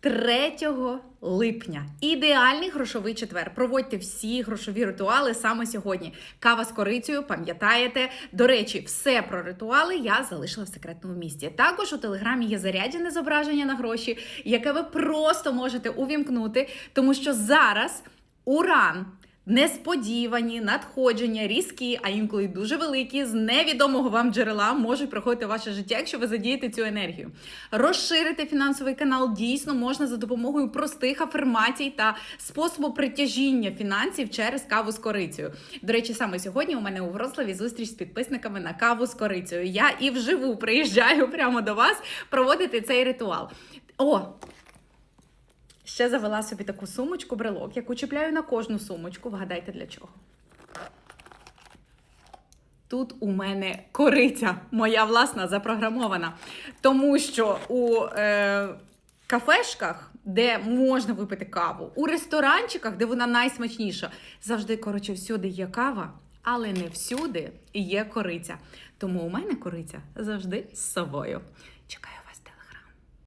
3 липня. Ідеальний грошовий четвер. Проводьте всі грошові ритуали саме сьогодні. Кава з корицею, пам'ятаєте. До речі, все про ритуали я залишила в секретному місці. Також у телеграмі є заряджене зображення на гроші, яке ви просто можете увімкнути, тому що зараз уран. Несподівані надходження, різкі, а інколи дуже великі, з невідомого вам джерела можуть приходити в ваше життя, якщо ви задієте цю енергію. Розширити фінансовий канал дійсно можна за допомогою простих афірмацій та способу притяжіння фінансів через каву з корицею. До речі, саме сьогодні у мене у Вроцлаві зустріч з підписниками на каву з корицею. Я і вживу приїжджаю прямо до вас проводити цей ритуал. О, Ще завела собі таку сумочку, брелок, яку чіпляю на кожну сумочку. Вгадайте для чого. Тут у мене кориця, моя власна запрограмована. Тому що у е, кафешках, де можна випити каву, у ресторанчиках, де вона найсмачніша, завжди, коротше, всюди є кава, але не всюди є кориця. Тому у мене кориця завжди з собою. Чекаю